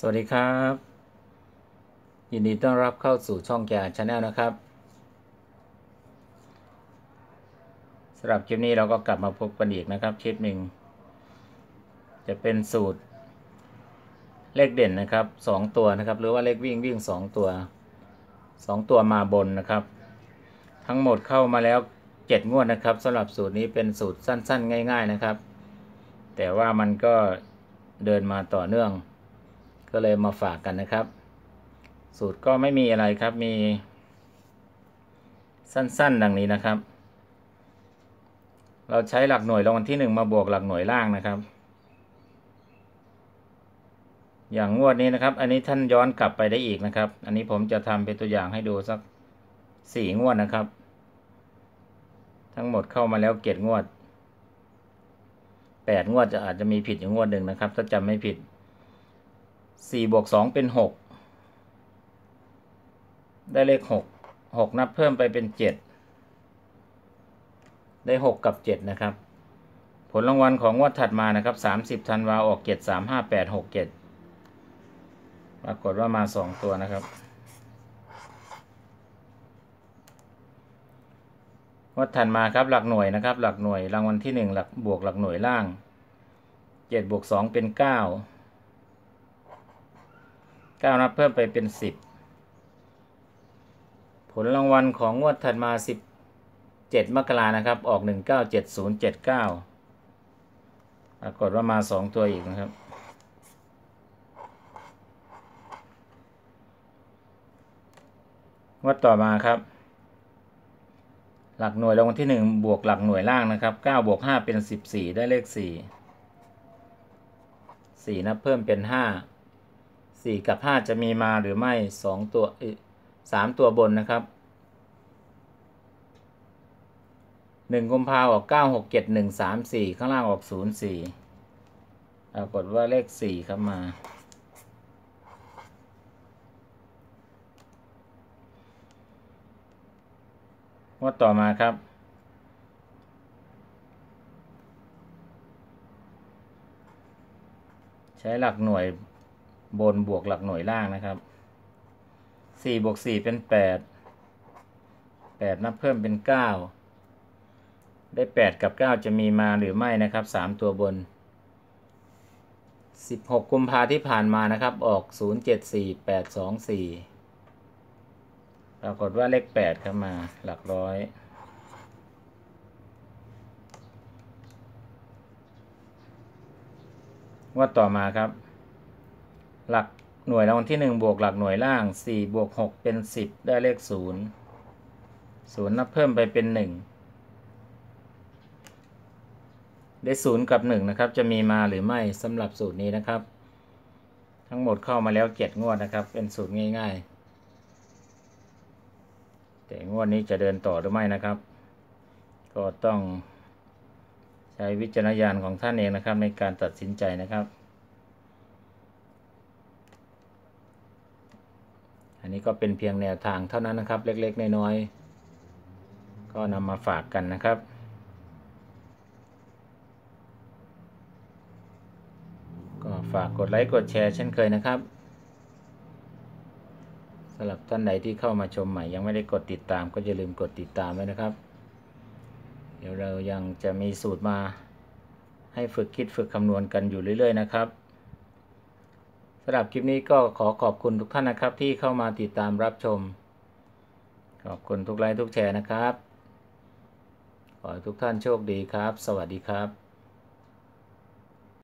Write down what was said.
สวัสดีครับ ยินดีต้อนรับเข้าสู่ช่องแกชาแนลนะครับสำหรับคลิปนี้เราก็กลับมาพบกันอีกนะครับคลิปหนึ่ง จะเป็นสูตร เลขเด่นนะครับสองตัวนะครับ หรือว่าเลขวิ่งวิ่งสองตัวสองตัวมาบนนะครับ ทั้งหมดเข้ามาแล้วเจ็ดงวดนะครับสำหรับสูตรนี้เป็นสูตรสั้นๆ ง่าย ๆนะครับ แต่ว่ามันก็เดินมาต่อเนื่อง ก็เลยมาฝากกันนะครับ สูตรก็ไม่มีอะไรครับมี สั้นๆ ดังนี้นะครับ เราใช้หลักหน่วยรางวัลที่หนึ่งมาบวกหลักหน่วยล่างนะครับ อย่างงวดนี้นะครับ อันนี้ท่านย้อนกลับไปได้อีกนะครับ อันนี้ผมจะทำเป็นตัวอย่างให้ดูสักสี่งวดนะครับ ทั้งหมดเข้ามาแล้วเกตงวดแปดงวดจะอาจจะมีผิดอยู่งวดหนึ่งนะครับ ถ้าจำไม่ผิด สี่บวกสองเป็นหกได้เลขหกหกนับเพิ่มไปเป็นเจ็ดได้หกกับเจ็ดนะครับ ผลรางวัลของงวดถัดมานะครับสามสิบธันวาออกเจ็ดสามห้าแปดหกเจ็ดปรากฏว่ามาสองตัวนะครับงวดถัดมาครับหลักหน่วยนะครับ หลักหน่วยรางวัลที่หนึ่งหลักบวกหลักหน่วยล่างเจ็ดบวกสองเป็นเก้านับเพิ่มไปเป็นสิบผลรางวัลของงวดถัดมาสิบเจ็ดมกรานะครับ ออกหนึ่งเก้าเจ็ดศูนย์เจ็ดเก้าปรากฏว่ามาสองตัวอีกนะครับ งวดต่อมาครับหลักหน่วยรางวัลที่หนึ่งบวกหลักหน่วยล่างนะครับเก้าบวกห้าเป็นสิบสี่ได้เลขสี่สี่นับเพิ่มเป็นห้าสี่กับห้าจะมีมาหรือไม่สองตัวสามตัวบนนะครับหนึ่งกุมภาออกเก้าหกเจ็ดหนึ่งสามสี่ข้างล่างออกศูนย์สี่ปรากฏว่าเลขสี่ครับมาว่าต่อมาครับใช้หลักหน่วย บนบวกหลักหน่วยล่างนะครับสี่บวกสี่เป็นแปดแปดนับเพิ่มเป็นเก้าได้แปดกับเก้าจะมีมาหรือไม่นะครับสามตัวบนสิบหกกุมภาที่ผ่านมานะครับ ออกศูนย์เจ็ดสี่แปดสองสี่ปรากฏว่าเลขแปดเข้ามาหลักร้อยว่าต่อมาครับ หลักหน่วยรางวัลที่หนึ่งบวกหลักหน่วยล่างสี่บวกหกเป็นสิบได้เลขศูนย์ศูนย์นับเพิ่มไปเป็นหนึ่งได้ศูนย์กับหนึ่งนะครับ จะมีมาหรือไม่สำหรับสูตรนี้นะครับ ทั้งหมดเข้ามาแล้วเจ็ดงวดนะครับ เป็นสูตรง่าย ๆ แต่งวดนี้จะเดินต่อหรือไม่นะครับ ก็ต้องใช้วิจารณญาณของท่านเองนะครับในการตัดสินใจนะครับ อันนี้ก็เป็นเพียงแนวทางเท่านั้นนะครับ เล็กๆ น้อยๆ ก็นำมาฝากกันนะครับ ก็ฝากกดไลค์ กดแชร์เช่นเคยนะครับสำหรับท่านใดที่เข้ามาชมใหม่ยังไม่ได้กดติดตาม ก็อย่าลืมกดติดตามไว้นะครับ เดี๋ยวเรายังจะมีสูตรมาให้ฝึกคิดฝึกคำนวณกันอยู่เรื่อย ๆ นะครับ สำหรับคลิปนี้ก็ขอขอบคุณทุกท่านนะครับ ที่เข้ามาติดตามรับชม ขอบคุณทุกไลค์ทุกแชร์นะครับ ขอให้ทุกท่านโชคดีครับ สวัสดีครับ